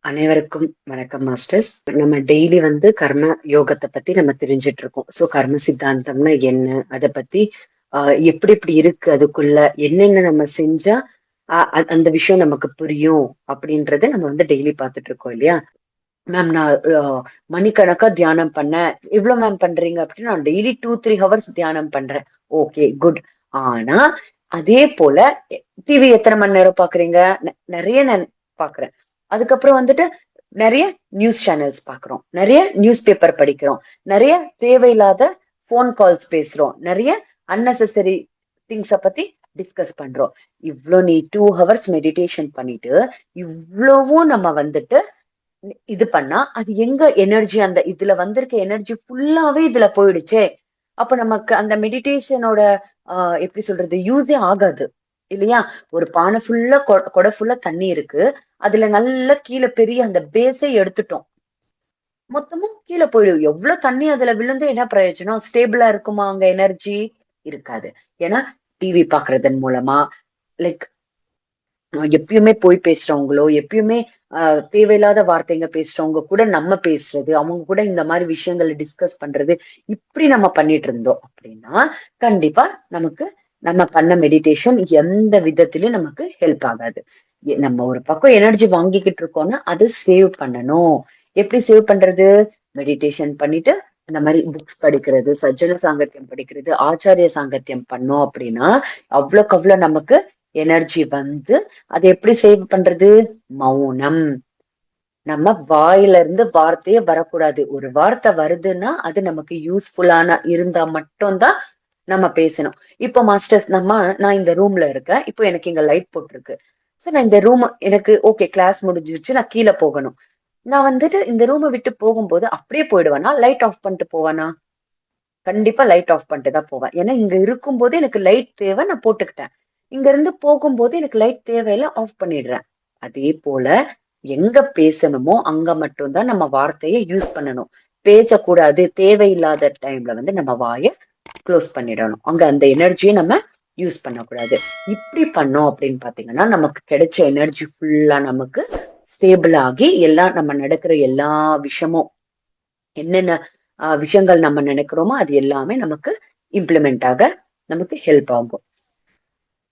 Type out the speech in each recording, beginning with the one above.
அனைவருக்கும் வணக்கம் மாஸ்டர்ஸ். நம்ம டெய்லி வந்து கர்ம யோகத்தை பத்தி நம்ம தெரிஞ்சிட்டு இருக்கோம். சோ கர்ம சித்தாந்தம்னா என்ன? அதை பத்தி ஆஹ் எப்படி எப்படி இருக்கு? அதுக்குள்ள என்னென்ன நம்ம செஞ்சா அ- அந்த விஷயம் நமக்கு புரியும் அப்படின்றத நம்ம வந்து டெய்லி பார்த்துட்டு இருக்கோம் இல்லையா? மேம் நான் மணிக்கணக்கா தியானம் பண்ணேன். எவ்வளவு மேம் பண்றீங்க அப்படின்னா நான் டெய்லி டூ த்ரீ ஹவர்ஸ் தியானம் பண்றேன். ஓகே குட் ஆனா அதே போல டிவி எத்தனை மணி நேரம் பாக்குறீங்க? நெ- நிறைய நான் பாக்குறேன். அதுக்கப்புறம் வந்துட்டு நிறைய நியூஸ் சேனல்ஸ் பாக்குறோம். நிறைய நியூஸ் பேப்பர் படிக்கிறோம். நிறைய தேவையில்லாத ஃபோன் கால்ஸ் பேசுறோம். நிறைய அன்னெசரி திங்ஸ பத்தி டிஸ்கஸ் பண்றோம். இவ்வளோ நீ டூ ஹவர்ஸ் மெடிடேஷன் பண்ணிட்டு இவ்வளவும் நம்ம வந்துட்டு இது பண்ணா அது எங்க எனர்ஜி அந்த இதுல வந்திருக்க எனர்ஜி ஃபுல்லாவே இதுல போயிடுச்சே. அப்ப நமக்கு அந்த மெடிடேஷனோட ஆஹ் எப்படி சொல்றது யூஸே ஆகாது. இல்லையா? ஒரு பானை ஃபுல்லா கொடை ஃபுல்லா தண்ணி இருக்கு. அதுல நல்ல கீழே பெரிய அந்த பேஸே எடுத்துட்டோம். மொத்தமும் கீழே போயிடும். எவ்வளவு தண்ணி அதுல விழுந்து என்ன பிரயோஜனம்? ஸ்டேபிளா இருக்குமா அங்க எனர்ஜி இருக்காது. ஏன்னா டிவி பாக்குறதன் மூலமா லைக் எப்பயுமே போய் பேசுறவங்களோ எப்பயுமே தேவையில்லாத வார்த்தைங்க பேசுறவங்க கூட நம்ம பேசுறது அவங்க கூட இந்த மாதிரி விஷயங்களை டிஸ்கஸ் பண்றது இப்படி நம்ம பண்ணிட்டு இருந்தோம் அப்படின்னா கண்டிப்பா நமக்கு நம்ம பண்ண மெடிடேஷன் எந்த விதத்திலயும் நமக்கு ஹெல்ப் ஆகாது. எ- நம்ம ஒரு பக்கம் எனர்ஜி வாங்கிக்கிட்டு இருக்கோம்னா அதை சேவ் பண்ணணும். எப்படி சேவ் பண்றது? மெடிடேஷன் பண்ணிட்டு இந்த மாதிரி புக்ஸ் படிக்கிறது சஜ்ஜன சாங்கத்தியம் படிக்கிறது ஆச்சாரிய சாங்கத்தியம் பண்ணோம் அப்படின்னா அவ்வளோக்கு அவ்வளோ நமக்கு எனர்ஜி வந்து அதை எப்படி சேவ் பண்றது? மௌனம். நம்ம வாயில இருந்து வார்த்தையே வரக்கூடாது. ஒரு வார்த்தை வருதுன்னா அது நமக்கு யூஸ்ஃபுல்லான இருந்தா மட்டும்தான் நம்ம பேசணும். இப்போ மாஸ்டர்ஸ் நம்ம நான் இந்த ரூம்ல இருக்கேன். இப்போ எனக்கு இங்க லைட் போட்டிருக்கு. ஸோ நான் இந்த ரூம் எனக்கு ஓகே கிளாஸ் முடிஞ்சிருச்சு. நான் கீழே போகணும். நான் வந்துட்டு இந்த ரூமை விட்டு போகும்போது அப்படியே போயிடுவேனா? லைட் ஆஃப் பண்ணிட்டு போவேனா? கண்டிப்பா லைட் ஆஃப் பண்ணிட்டு தான் போவேன். ஏன்னா இங்க இருக்கும்போது எனக்கு லைட் தேவை நான் போட்டுக்கிட்டேன். இங்க இருந்து போகும்போது எனக்கு லைட் தேவையில்ல ஆஃப் பண்ணிடுறேன். அதே போல எங்க பேசணுமோ அங்க மட்டும்தான் நம்ம வார்த்தையை யூஸ் பண்ணணும். பேசக்கூடாது தேவையில்லாத டைம்ல வந்து நம்ம வாயை க்ளோஸ் பண்ணிடணும். அங்க அந்த எனர்ஜியை நம்ம யூஸ் பண்ணக்கூடாது. இப்படி பண்ணோம் அப்படின்னு பாத்தீங்கன்னா நமக்கு கிடைச்ச எனர்ஜி ஃபுல்லா நமக்கு ஸ்டேபிள் ஆகி எல்லாம் நம்ம நடக்கிற எல்லா விஷயமும் என்னென்ன விஷயங்கள் நம்ம நினைக்கிறோமோ அது எல்லாமே நமக்கு இம்ப்ளிமெண்ட் ஆக நமக்கு ஹெல்ப் ஆகும்.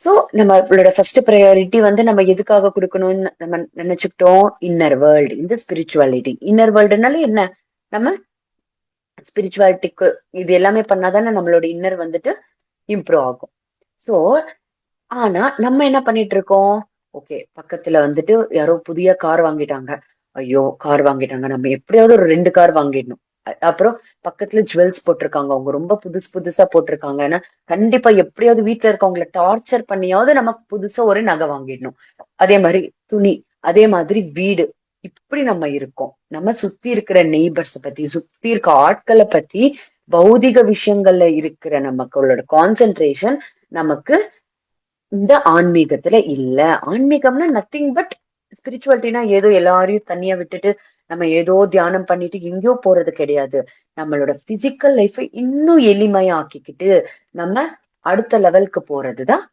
சோ நம்மளோட ஃபர்ஸ்ட் ப்ரையாரிட்டி வந்து நம்ம எதுக்காக கொடுக்கணும்னு நம்ம நினைச்சுக்கிட்டோம்? இன்னர் வேர்ல்டு இந்த ஸ்பிரிச்சுவாலிட்டி இன்னர் வேர்ல்டுனால என்ன? நம்ம ஸ்பிரிச்சுவாலிட்டிக்கு இது எல்லாமே பண்ணாதானே நம்மளோட இன்னர் வந்துட்டு இம்ப்ரூவ் ஆகும். சோ ஆனா நம்ம என்ன பண்ணிட்டு இருக்கோம் ஓகே பக்கத்துல வந்துட்டு யாரோ புதிய கார் வாங்கிட்டாங்க. ஐயோ கார் வாங்கிட்டாங்க. நம்ம எப்படியாவது ஒரு ரெண்டு கார் வாங்கிடணும். அப்புறம் பக்கத்துல ஜுவல்ஸ் போட்டிருக்காங்க. அவங்க ரொம்ப புதுசு புதுசா போட்டிருக்காங்க. ஏன்னா கண்டிப்பா எப்படியாவது வீட்ல இருக்கவங்கள டார்ச்சர் பண்ணியாவது நமக்கு புதுசா ஒரு நகை வாங்கிடணும். அதே மாதிரி துணி அதே மாதிரி வீடு. இப்படி நம்ம இருக்கோம். நம்ம சுத்தி இருக்கிற நெய்பர்ஸ் பத்தி சுத்தி இருக்க ஆட்களை பத்தி பௌதிக விஷயங்கள்ல இருக்கிற நமக்களோட கான்சென்ட்ரேஷன் நமக்கு இந்த ஆன்மீகத்துல இல்ல. ஆன்மீகம்னா நத்திங் பட் ஸ்பிரிச்சுவாலிட்டினா ஏதோ எல்லாரையும் தனியா விட்டுட்டு நம்ம ஏதோ தியானம் பண்ணிட்டு எங்கேயோ போறது கிடையாது. நம்மளோட பிசிக்கல் லைஃபை இன்னும் எளிமையா ஆக்கிக்கிட்டு நம்ம அடுத்த லெவலுக்கு போறதுதான்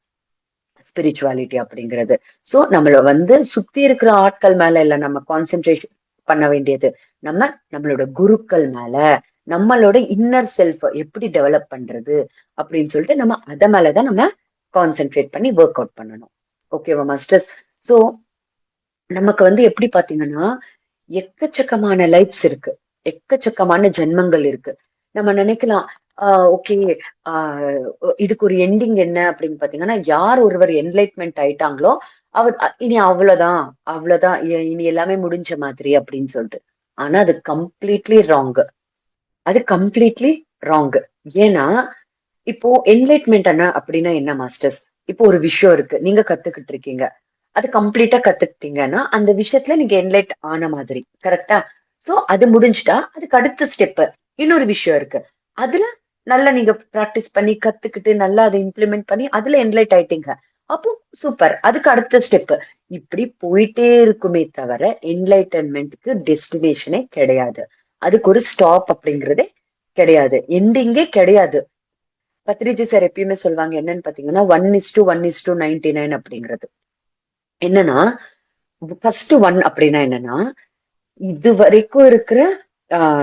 ஸ்பிரிச்சுவாலிட்டி அப்படிங்கிறது. சோ நம்மள வந்து சுத்தி இருக்கிற ஆட்கள் மேல இல்ல நம்ம கான்சென்ட்ரேஷன் பண்ண வேண்டியது. நம்ம நம்மளோட குருக்கள் மேல நம்மளோட இன்னர் செல்ஃப் எப்படி டெவலப் பண்றது அப்படின்னு சொல்லிட்டு நம்ம அத மேலதான் நம்ம கான்சென்ட்ரேட் பண்ணி ஒர்க் அவுட் பண்ணணும் ஓகேவா மாஸ்டர்ஸ் சோ நமக்கு வந்து எப்படி பாத்தீங்கன்னா எக்கச்சக்கமான லைஃப்ஸ் இருக்கு. எக்கச்சக்கமான ஜென்மங்கள் இருக்கு. நம்ம நினைக்கலாம் ஆஹ் ஓகே ஆஹ் இதுக்கு ஒரு எண்டிங் என்ன? அப்படின்னு பாத்தீங்கன்னா யார் ஒருவர் என்லைட்மெண்ட் ஆயிட்டாங்களோ அவ இனி அவ்வளவுதான் அவ்வளவுதான் இனி எல்லாமே முடிஞ்ச மாதிரி அப்படின்னு சொல்லிட்டு. ஆனா அது கம்ப்ளீட்லி ராங் அது கம்ப்ளீட்லி ராங் ஏன்னா இப்போ என்லைட்மெண்ட் என்ன அப்படின்னா என்ன மாஸ்டர்ஸ் இப்போ ஒரு விஷயம் இருக்கு. நீங்க கத்துக்கிட்டு இருக்கீங்க. அது கம்ப்ளீட்டா கத்துக்கிட்டீங்கன்னா அந்த விஷயத்துல நீங்க என்லைட் ஆன மாதிரி. கரெக்டா சோ அது முடிஞ்சுட்டா அதுக்கு அடுத்த ஸ்டெப் இன்னொரு விஷயம் இருக்கு. அதுல நல்லா நீங்க பிராக்டிஸ் பண்ணி கத்துக்கிட்டு நல்லா அதை இம்ப்ளிமெண்ட் பண்ணி அதுல என்லைட் ஆயிட்டீங்க. அப்போ சூப்பர் அதுக்கு அடுத்த ஸ்டெப் இப்படி போயிட்டே இருக்குமே தவிர என்லைட்டன்மெண்ட்க்கு டெஸ்டினேஷனே கிடையாது. அதுக்கு ஒரு ஸ்டாப் அப்படிங்கறதே கிடையாது. எண்டிங்கே கிடையாது. பத்ரிஜி சார் எப்பயுமே சொல்லுவாங்க என்னன்னு பாத்தீங்கன்னா one is to one is to ninety nine அப்படிங்கிறது. என்னன்னா ஃபர்ஸ்ட் ஒன் அப்படின்னா என்னன்னா இது வரைக்கும் இருக்கிற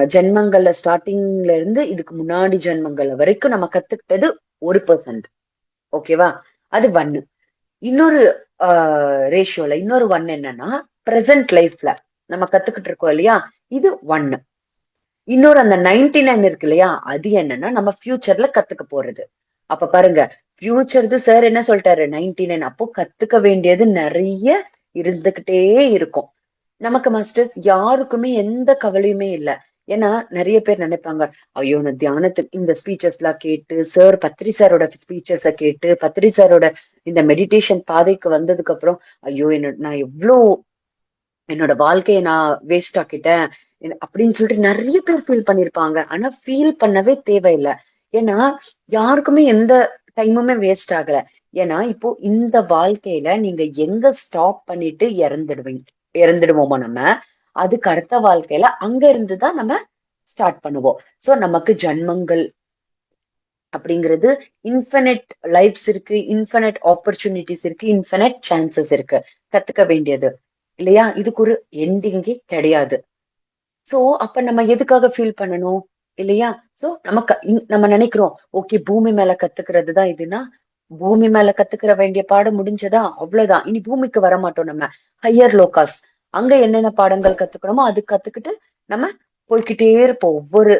ஜென்மங்கள்ல ஸ்டார்டிங்ல இருந்து இதுக்கு முன்னாடி ஜென்மங்கள்ல வரைக்கும் நம்ம கத்துக்கிட்டது ஒரு பர்சன்ட் ஓகேவா அது ஒன்னு இன்னொரு ரேஷியோல இன்னொரு ஒன் என்னன்னா பிரசன்ட் லைஃப்ல நம்ம கத்துக்கிட்டு இருக்கோம் இல்லையா? இது ஒன்னு இன்னொரு அந்த நைன்டி நைன் இருக்கு இல்லையா? அது என்னன்னா நம்ம ஃபியூச்சர்ல கத்துக்க போறது. அப்ப பாருங்க ஃபியூச்சர்து சார் என்ன சொல்லிட்டாரு? நைன்டி நைன் அப்போ கத்துக்க வேண்டியது நிறைய இருந்துகிட்டே இருக்கும். நமக்கு மாஸ்டர்ஸ் யாருக்குமே எந்த கவலையுமே இல்லை. ஏன்னா நிறைய பேர் நினைப்பாங்க ஐயோ நான் தியானத்துக்கு இந்த ஸ்பீச்சஸ் எல்லாம் கேட்டு சார் பத்ரி சாரோட ஸ்பீச்சஸ கேட்டு பத்ரி சாரோட இந்த மெடிடேஷன் பாதைக்கு வந்ததுக்கு அப்புறம் ஐயோ என்னோட நான் எவ்வளோ என்னோட வாழ்க்கையை நான் வேஸ்ட் ஆக்கிட்டேன் அப்படின்னு சொல்லிட்டு நிறைய பேர் ஃபீல் பண்ணிருப்பாங்க. ஆனா ஃபீல் பண்ணவே தேவையில்லை. ஏன்னா யாருக்குமே எந்த டைமுமே வேஸ்ட் ஆகல. ஏன்னா இப்போ இந்த வாழ்க்கையில நீங்க எங்க ஸ்டாப் பண்ணிட்டு இறந்துடுவீங்க இறந்துடுவோமோ நம்ம அதுக்கு அடுத்த வாழ்க்கையில அங்க இருந்துதான் நம்ம ஸ்டார்ட் பண்ணுவோம். சோ நமக்கு ஜன்மங்கள் அப்படிங்கிறது இன்ஃபினிட் லைஃப்ஸ் இருக்கு இன்ஃபினிட் ஆப்பர்ச்சுனிட்டிஸ் இருக்கு இன்ஃபினிட் சான்சஸ் இருக்கு. கத்துக்க வேண்டியது இல்லையா? இதுக்கு ஒரு எண்டிங்கே கிடையாது. சோ அப்ப நம்ம எதுக்காக ஃபீல் பண்ணணும்? இல்லையா? சோ நம்ம நம்ம நினைக்கிறோம் ஓகே பூமி மேல கத்துக்கிறது தான் இதுனா பூமி மேல கத்துக்கிற வேண்டிய பாடம் முடிஞ்சதா? அவ்வளவுதான். இனி பூமிக்கு வர மாட்டோம் நம்ம. ஹையர் லோகாஸ் அங்க என்னென்ன பாடங்கள் கத்துக்கணுமோ அது கத்துக்கிட்டு நம்ம போய்கிட்டே இருப்போம். ஒவ்வொரு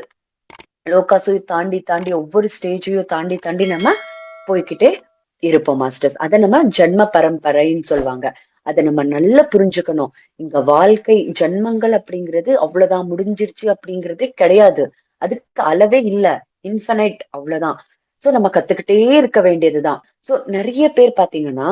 லோகாஸையும் தாண்டி தாண்டி ஒவ்வொரு ஸ்டேஜையும் தாண்டி தாண்டி நம்ம போய்கிட்டே இருப்போம் மாஸ்டர்ஸ் அதை நம்ம ஜென்ம பரம்பரைன்னு சொல்லுவாங்க. அதை நம்ம நல்லா புரிஞ்சுக்கணும். இங்க வாழ்க்கை ஜென்மங்கள் அப்படிங்கிறது அவ்வளவுதான். முடிஞ்சிருச்சு அப்படிங்கிறதே கிடையாது. அதுக்கு அளவே இல்ல. இன்ஃபனைட் அவ்வளவுதான். சோ நம்ம கத்துக்கிட்டே இருக்க வேண்டியதுதான். சோ நிறைய பேர் பாத்தீங்கன்னா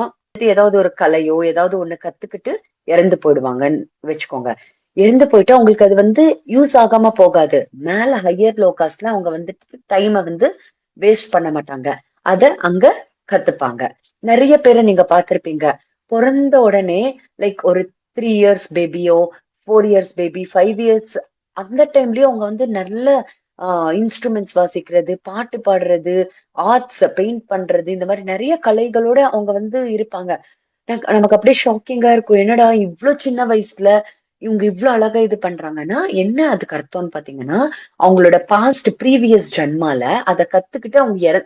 ஏதாவது ஒரு கலையோ ஏதாவது ஒண்ணு கத்துக்கிட்டு இறந்து போயிடுவாங்கன்னு வச்சுக்கோங்க. இறந்து போயிட்டு அவங்களுக்கு அது வந்து யூஸ் ஆகாம போகாது. மேல ஹையர் லோகாஸ்ல அவங்க வந்துட்டு டைமை வந்து வேஸ்ட் பண்ண மாட்டாங்க. அத அங்க கத்துப்பாங்க. நிறைய பேரை நீங்க பாத்திருப்பீங்க. பிறந்த உடனே லைக் ஒரு three years பேபியோ four years baby five years அந்த டைம்லயும் அவங்க வந்து நல்ல இன்ஸ்ட்ருமெண்ட்ஸ் வாசிக்கிறது பாட்டு பாடுறது ஆர்ட்ஸ் பெயிண்ட் பண்றது இந்த மாதிரி நிறைய கலைகளோட அவங்க வந்து இருப்பாங்க. நமக்கு அப்படியே ஷாக்கிங்கா இருக்கும். என்னடா இவ்வளவு சின்ன வயசுல இவங்க இவ்வளவு அழகா இது பண்றாங்கன்னா என்ன அதுக்கு அர்த்தம்னு பாத்தீங்கன்னா அவங்களோட பாஸ்ட் ப்ரீவியஸ் ஜென்மால அதை கத்துக்கிட்டு அவங்க இற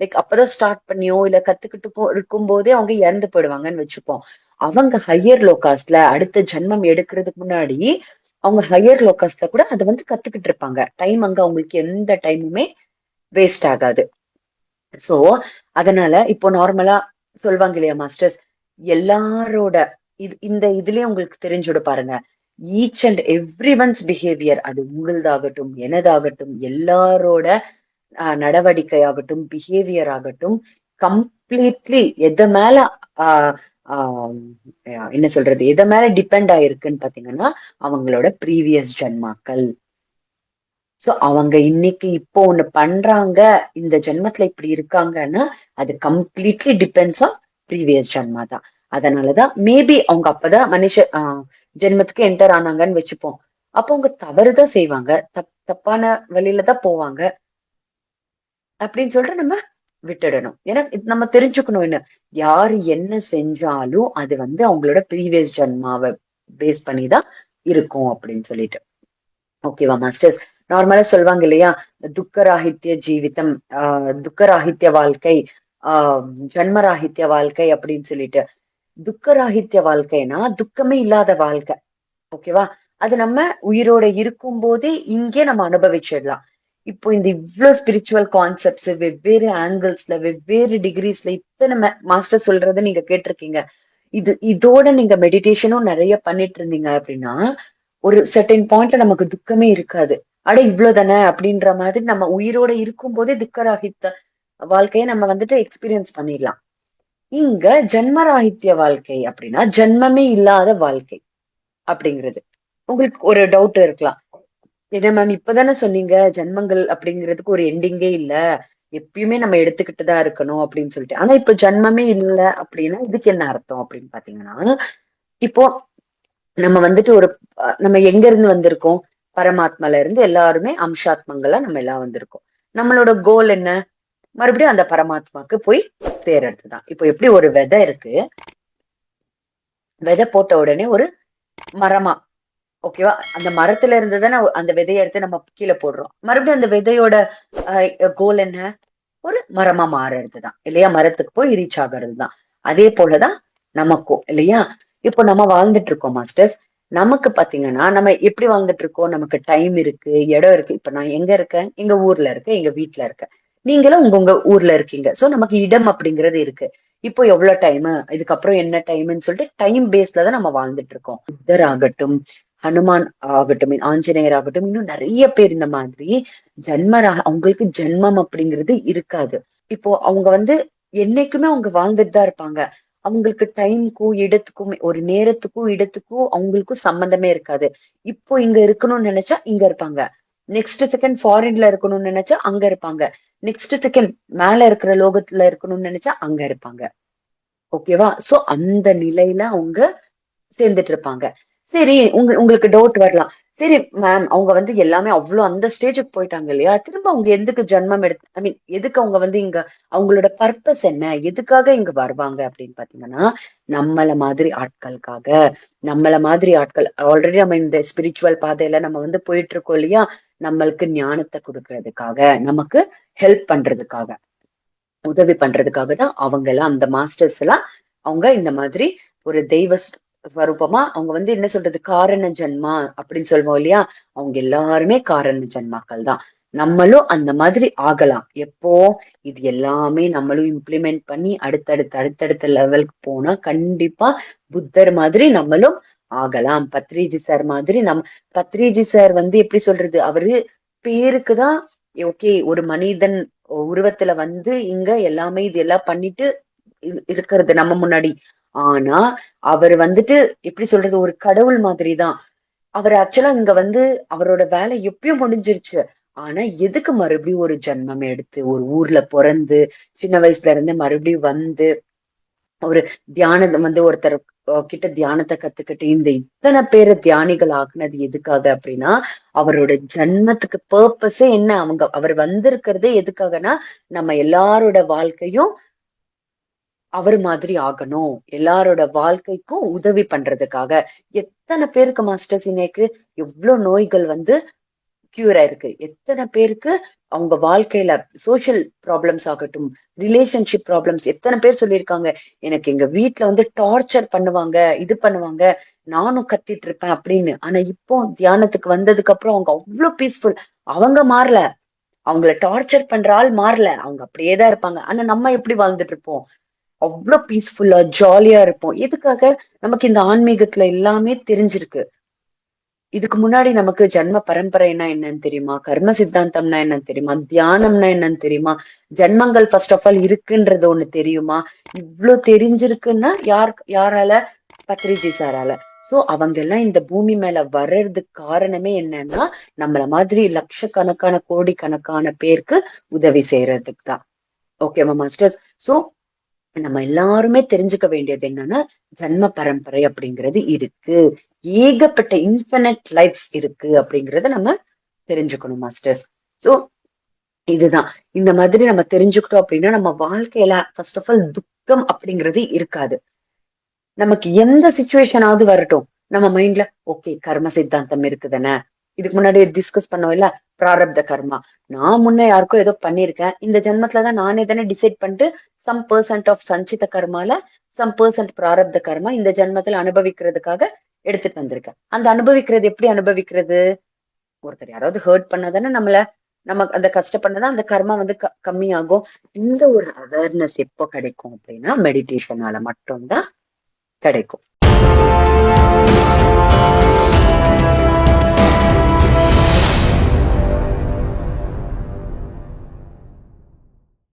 லைக் அப்பதான் ஸ்டார்ட் பண்ணியோ இல்ல கத்துக்கிட்டு இருக்கும் போதே அவங்க இறந்து போயிடுவாங்கன்னு வச்சுப்போம். அவங்க ஹையர் லோகாஸ்ல அடுத்த ஜென்மம் எடுக்கிறதுக்கு முன்னாடி அவங்க ஹையர் லோக்கஸ்ல கூட அதை வந்து கத்துக்கிட்டு இருப்பாங்க. டைம் அங்க அவங்களுக்கு எந்த டைமுமே வேஸ்ட் ஆகாது. சோ அதனால இப்போ நார்மலா சொல்லுவாங்க இல்லையா மாஸ்டர்ஸ் எல்லாரோட இது இந்த இதுலயே உங்களுக்கு தெரிஞ்சுட பாருங்க. Each and every one's behaviour அது உங்களதாகட்டும் எனதாகட்டும் எல்லாரோட நடவடிக்கை ஆகட்டும் பிஹேவியர் ஆகட்டும் கம்ப்ளீட்லி எது மேல ஆஹ் என்ன சொல்றது? எதை மேல டிபெண்ட் ஆயிருக்குன்னு பாத்தீங்கன்னா அவங்களோட ப்ரீவியஸ் ஜென்மாக்கள். சோ அவங்க இன்னைக்கு இப்போ ஒண்ணு பண்றாங்க இந்த ஜென்மத்துல இப்படி இருக்காங்கன்னா அது கம்ப்ளீட்லி டிபெண்ட்ஸ் ஆன் ப்ரீவியஸ் ஜென்மா தான். அதனாலதான் மேபி அவங்க அப்பதான் மனுஷ ஜென்மத்துக்கு என்டர் ஆனாங்கன்னு வச்சுப்போம். அப்போ அவங்க தவறுதான் செய்வாங்க. தப் தப்பான வழியில தான் போவாங்க. அப்படின்னு சொல்லிட்டு நம்ம விட்டுடணும். ஏன்னா நம்ம தெரிஞ்சுக்கணும் என்ன? யாரு என்ன செஞ்சாலும் அது வந்து அவங்களோட ப்ரீவியஸ் ஜென்மாவை பேஸ் பண்ணி தான் இருக்கும் அப்படின்னு சொல்லிட்டு. ஓகேவா மாஸ்டர்ஸ் நார்மலா சொல்லுவாங்க இல்லையா? துக்கராகித்ய ஜீவிதம் ஆஹ் துக்கராகித்ய வாழ்க்கை ஆஹ் ஜன்மராகித்ய வாழ்க்கை அப்படின்னு சொல்லிட்டு. துக்கராகித்ய வாழ்க்கைனா துக்கமே இல்லாத வாழ்க்கை. ஓகேவா அது நம்ம உயிரோட இருக்கும் போதே இங்கே நம்ம அனுபவிச்சிடலாம். இப்போ இந்த இவ்வளவு ஸ்பிரிச்சுவல் கான்செப்ட்ஸ் வெவ்வேறு ஆங்கிள்ஸ்ல வெவ்வேறு டிகிரிஸ்ல இத்தனை மாஸ்டர் சொல்றத நீங்க கேட்டிருக்கீங்க. இது இதோட நீங்க மெடிடேஷனும் நிறைய பண்ணிட்டு இருந்தீங்க அப்படின்னா ஒரு செர்டன் பாயிண்ட்ல நமக்கு துக்கமே இருக்காது. அட இவ்வளவு தானே அப்படின்ற மாதிரி நம்ம உயிரோட இருக்கும் போதே துக்கராகித்த வாழ்க்கையை நம்ம வந்துட்டு எக்ஸ்பீரியன்ஸ் பண்ணிடலாம். இங்க ஜென்மராகித்ய வாழ்க்கை அப்படின்னா ஜென்மமே இல்லாத வாழ்க்கை அப்படிங்கிறது. உங்களுக்கு ஒரு டவுட் இருக்கலாம். என்ன மேம் இப்பதானே சொன்னீங்க ஜென்மங்கள் அப்படிங்கிறதுக்கு ஒரு எண்டிங்கே இல்ல. எப்பயுமே நம்ம எடுத்துக்கிட்டு தான் இருக்கணும் அப்படின்னு சொல்லிட்டு. ஆனா இப்ப ஜென்மமே இல்ல அப்படின்னா இதுக்கு என்ன அர்த்தம் அப்படின்னு பாத்தீங்கன்னா இப்போ நம்ம வந்துட்டு ஒரு நம்ம எங்க இருந்து வந்திருக்கோம்? பரமாத்மால இருந்து எல்லாருமே அம்சாத்மங்களா நம்ம எல்லாம் வந்திருக்கோம். நம்மளோட கோல் என்ன? மறுபடியும் அந்த பரமாத்மாக்கு போய் சேரது தான் இப்போ எப்படி ஒரு விதை இருக்கு? விதை போட்ட உடனே ஒரு மரமா ஓகேவா? அந்த மரத்துல இருந்து தானே அந்த விதையை எடுத்து நம்ம கீழே போடுறோம். மறுபடியும் அந்த விதையோட கோல் என்ன? ஒரு மரமா மாறுறது தான் இல்லையா? மரத்துக்கு போய் ரீச் ஆகிறது தான் அதே போலதான் நமக்கும் இல்லையா? இப்போ நம்ம வாழ்ந்துட்டு இருக்கோம் மாஸ்டர்ஸ் நமக்கு பாத்தீங்கன்னா நம்ம எப்படி வாழ்ந்துட்டு இருக்கோம்? நமக்கு டைம் இருக்கு இடம் இருக்கு. இப்ப நான் எங்க இருக்கேன்? எங்க ஊர்ல இருக்கேன் எங்க வீட்டுல இருக்கேன். நீங்களும் உங்க உங்க ஊர்ல இருக்கீங்க. சோ நமக்கு இடம் அப்படிங்கிறது இருக்கு. இப்போ எவ்வளவு டைம் இதுக்கப்புறம் என்ன டைம்னு சொல்லிட்டு டைம் பேஸ்ல தான் நம்ம வாழ்ந்துட்டு இருக்கோம். புத்தர் ஆகட்டும் ஹனுமான் ஆகட்டும் ஆஞ்சநேயர் ஆகட்டும் இன்னும் நிறைய பேர் இந்த மாதிரி ஜென்மரா அவங்களுக்கு ஜென்மம் அப்படிங்கிறது இருக்காது. இப்போ அவங்க வந்து என்னைக்குமே அவங்க வாழ்ந்துட்டு தான் இருப்பாங்க. அவங்களுக்கு டைமுக்கும் இடத்துக்கும் ஒரு நேரத்துக்கும் இடத்துக்கும் அவங்களுக்கும் சம்பந்தமே இருக்காது. இப்போ இங்க இருக்கணும்னு நினைச்சா இங்க இருப்பாங்க. நெக்ஸ்ட் செகண்ட் ஃபாரின்ல இருக்கணும்னு நினைச்சா அங்க இருப்பாங்க. நெக்ஸ்ட் செகண்ட் மேல இருக்கிற லோகத்துல இருக்கணும்னு நினைச்சா அங்க இருப்பாங்க. ஓகேவா சோ அந்த நிலையில அவங்க சேர்ந்துட்டு இருப்பாங்க. சரி உங்க உங்களுக்கு டவுட் வரலாம். சரி மேம் அவங்க வந்து எல்லாமே அவ்வளவு அந்த ஸ்டேஜுக்கு போயிட்டாங்க இல்லையா? திரும்ப அவங்க எதுக்கு ஜென்மம் எடுத்து ஐ மீன் எதுக்கு அவங்க வந்து இங்க அவங்களோட பர்பஸ் என்ன? எதுக்காக இங்க வருவாங்க அப்படின்னு பாத்தீங்கன்னா நம்மள மாதிரி ஆட்களுக்காக நம்மள மாதிரி ஆட்கள் ஆல்ரெடி நம்ம இந்த ஸ்பிரிச்சுவல் பாதையில நம்ம வந்து போயிட்டு இருக்கோம் இல்லையா? நம்மளுக்கு ஞானத்தை கொடுக்கறதுக்காக நமக்கு ஹெல்ப் பண்றதுக்காக உதவி பண்றதுக்காக தான் அவங்க எல்லாம் அந்த மாஸ்டர்ஸ் எல்லாம் அவங்க இந்த மாதிரி ஒரு தெய்வ ஸ்வரூபமா அவங்க வந்து என்ன சொல்றது? காரண ஜென்மா அப்படின்னு சொல்லுவோம் இல்லையா? அவங்க எல்லாருமே காரண ஜென்மாக்கள் தான். நம்மளும் அந்த மாதிரி ஆகலாம். எப்போ? இது எல்லாமே நம்மளும் இம்ப்ளிமெண்ட் பண்ணி அடுத்தடுத்து அடுத்தடுத்த லெவலுக்கு போனா கண்டிப்பா புத்தர் மாதிரி நம்மளும் ஆகலாம். பத்ரிஜி சார் மாதிரி நம் பத்ரிஜி சார் வந்து எப்படி சொல்றது? அவரு பேருக்குதான் ஓகே ஒரு மனிதன் உருவத்துல வந்து இங்க எல்லாமே இது எல்லாம் பண்ணிட்டு இருக்கிறது நம்ம முன்னாடி. ஆனா அவர் வந்துட்டு எப்படி சொல்றது ஒரு கடவுள் மாதிரி தான் அவர் ஆக்சுவலா இங்க வந்து அவரோட வேலை எப்பயும் முடிஞ்சிருச்சு. ஆனா எதுக்கு மறுபடியும் ஒரு ஜென்மம் எடுத்து ஒரு ஊர்ல பிறந்து சின்ன வயசுல இருந்து மறுபடியும் வந்து ஒரு தியானம் வந்து ஒருத்தர் கிட்ட தியானத்தை கத்துக்கிட்டு இந்த இத்தனை பேரை தியானிகள் ஆக்குனது எதுக்காக அப்படின்னா அவரோட ஜன்மத்துக்கு பர்பஸே என்ன? அவங்க அவர் வந்திருக்கிறதே எதுக்காகனா நம்ம எல்லாரோட வாழ்க்கையும் அவர் மாதிரி ஆகணும். எல்லாரோட வாழ்க்கைக்கும் உதவி பண்றதுக்காக. எத்தனை பேருக்கு மாஸ்டர்ஸ் இன்னைக்கு எவ்வளவு நோய்கள் வந்து கியூர் ஆயிருக்கு? எத்தனை பேருக்கு அவங்க வாழ்க்கையில சோசியல் ப்ராப்ளம்ஸ் ஆகட்டும் ரிலேஷன்ஷிப் ப்ராப்ளம்ஸ் எத்தனை பேர் சொல்லியிருக்காங்க? எனக்கு எங்க வீட்டுல வந்து டார்ச்சர் பண்ணுவாங்க இது பண்ணுவாங்க நானும் கத்திட்டு இருப்பேன் அப்படின்னு. ஆனா இப்போ தியானத்துக்கு வந்ததுக்கு அப்புறம் அவங்க அவ்வளவு பீஸ்ஃபுல் அவங்க மாறல. அவங்கள டார்ச்சர் பண்ற ஆள் மாறல. அவங்க அப்படியேதான் இருப்பாங்க. ஆனா நம்ம எப்படி வாழ்ந்துட்டு இருப்போம்? அவ்வளவு பீஸ்ஃபுல்லா ஜாலியா இருப்போம். எதுக்காக? நமக்கு இந்த ஆன்மீகத்துல எல்லாமே தெரிஞ்சிருக்கு. இதுக்கு முன்னாடி நமக்கு ஜென்ம பரம்பரைனா என்னன்னு தெரியுமா? கர்ம சித்தாந்தம்னா என்னன்னு தெரியுமா? தியானம்னா என்னன்னு தெரியுமா? ஜென்மங்கள் ஃபர்ஸ்ட் ஆஃப் ஆல் இருக்குன்றது ஒண்ணு தெரியுமா? இவ்வளவு தெரிஞ்சிருக்குன்னா யார் யாரால? பத்ரிஜி சாரால. சோ அவங்க எல்லாம் இந்த பூமி மேல வர்றதுக்கு காரணமே என்னன்னா நம்மள மாதிரி லட்சக்கணக்கான கோடி கணக்கான பேருக்கு உதவி செய்யறதுக்கு தான். ஓகேவா மாஸ்டர்ஸ் சோ நம்ம எல்லாருமே தெரிஞ்சுக்க வேண்டியது என்னன்னா ஜன்ம பரம்பரை அப்படிங்கிறது இருக்கு. ஏகப்பட்ட இன்ஃபினிட் லைஃப்ஸ் இருக்கு அப்படிங்கறத நம்ம தெரிஞ்சுக்கணும் மாஸ்டர்ஸ் சோ இதுதான். இந்த மாதிரி நம்ம தெரிஞ்சுக்கிட்டோம் அப்படின்னா நம்ம வாழ்க்கையில ஃபர்ஸ்ட் ஆஃப் ஆல் துக்கம் அப்படிங்கிறது இருக்காது. நமக்கு எந்த சுச்சுவேஷனாவது வரட்டும். நம்ம மைண்ட்ல ஓகே கர்ம சித்தாந்தம் இருக்குதானே? இதுக்கு முன்னாடி டிஸ்கஸ் பண்ணோம் இல்ல? பிராரப்த கர்மா. நான் முன்ன யாருக்கோ ஏதோ பண்ணிருக்கேன் இந்த ஜென்மத்துலதான் நானே தானே டிசைட் பண்ணிட்டு சம் பர்சன்ட் ஆஃப் சஞ்சித கர்மால சம் பர்சன்ட் பிராரப்த கர்மா இந்த ஜென்மத்துல அனுபவிக்கிறதுக்காக எடுத்துட்டு வந்திருக்கேன். அந்த அனுபவிக்கிறது எப்படி அனுபவிக்கிறது? ஒருத்தர் யாராவது ஹர்ட் பண்ணாதானே நம்மள நம்ம அந்த கஷ்டப்பட்டதான் அந்த கர்மா வந்து கம்மியாகும். இந்த ஒரு அவேர்னஸ் எப்போ கிடைக்கும் அப்படின்னா மெடிடேஷனால மட்டும்தான் கிடைக்கும்.